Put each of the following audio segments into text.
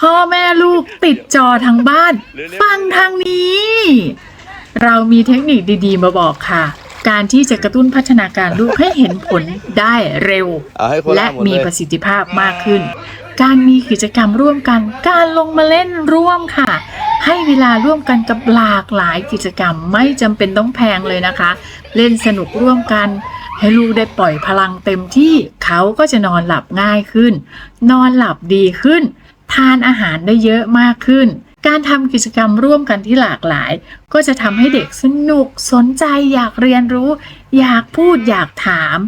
พ่อแม่ลูกติดจอทางบ้าน ฟังทางนี้ เรามีเทคนิคดีๆ มาบอกค่ะ การที่จะกระตุ้นพัฒนาการลูกให้เห็นผลได้เร็วเอาให้คนและละหมดมีเลยประสิทธิภาพมากขึ้น การมีกิจกรรมร่วมกัน การลงมาเล่นร่วมค่ะ ให้เวลาร่วมกันกับหลากหลายกิจกรรมไม่จำเป็นต้องแพงเลยนะคะ เล่นสนุกร่วมกันให้ลูกได้ปล่อยพลังเต็มที่เขาก็จะนอนหลับง่ายขึ้น นอนหลับดีขึ้น ทานอาหารได้เยอะมากขึ้น การทำกิจกรรมร่วมกันที่หลากหลาย ก็จะทำให้เด็กสนุกสนใจอยากเรียนรู้ อยากพูดอยากถาม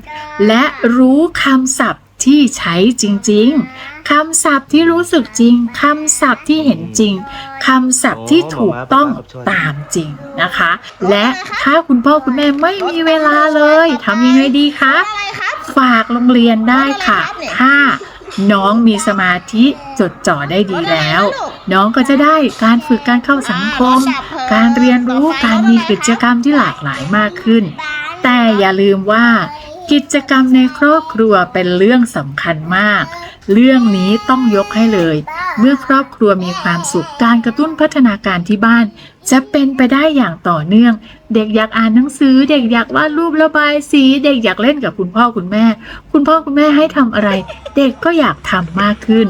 และรู้คำศัพท์ที่ใช้จริง ๆ คำศัพท์ที่รู้สึกจริง คำศัพท์ที่เห็นจริง คำศัพท์ที่ถูกต้องตามจริงนะคะ และถ้าคุณพ่อคุณแม่ไม่มีเวลาเลยทำยังไงดีคะอะไรครับฝากโรงเรียนได้ค่ะถ้า น้องมีสมาธิจดจ่อได้ดีแล้ว น้องก็จะได้การฝึกการเข้าสังคม การเรียนรู้การมีกิจกรรมที่หลากหลายมากขึ้น แต่อย่าลืมว่า กิจกรรมในครอบครัวเป็นเรื่องสำคัญมาก เรื่องนี้ต้องยกให้เลย เมื่อครอบครัวมีความสุขการกระตุ้นพัฒนาการที่บ้าน จะเป็นไปได้อย่างต่อเนื่อง เด็กอยากอ่านหนังสือ เด็กอยากวาดรูประบายสีเด็กอยากเล่นกับคุณพ่อคุณแม่ คุณพ่อคุณแม่ให้ทำอะไร เด็กก็อยากทำมากขึ้น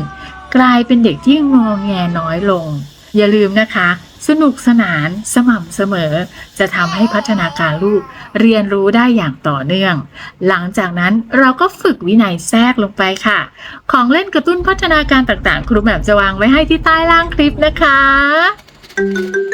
กลายเป็นเด็กที่งอแงน้อยลง อย่าลืมนะคะ สนุกสนานสม่ำเสมอ จะทำให้พัฒนาการลูกเรียนรู้ได้อย่างต่อเนื่อง หลังจากนั้นเราก็ฝึกวินัยแทรกลงไปค่ะ ของเล่นกระตุ้นพัฒนาการต่างๆ ครูแบบจะวางไว้ให้ที่ใต้ล่างคลิปนะคะ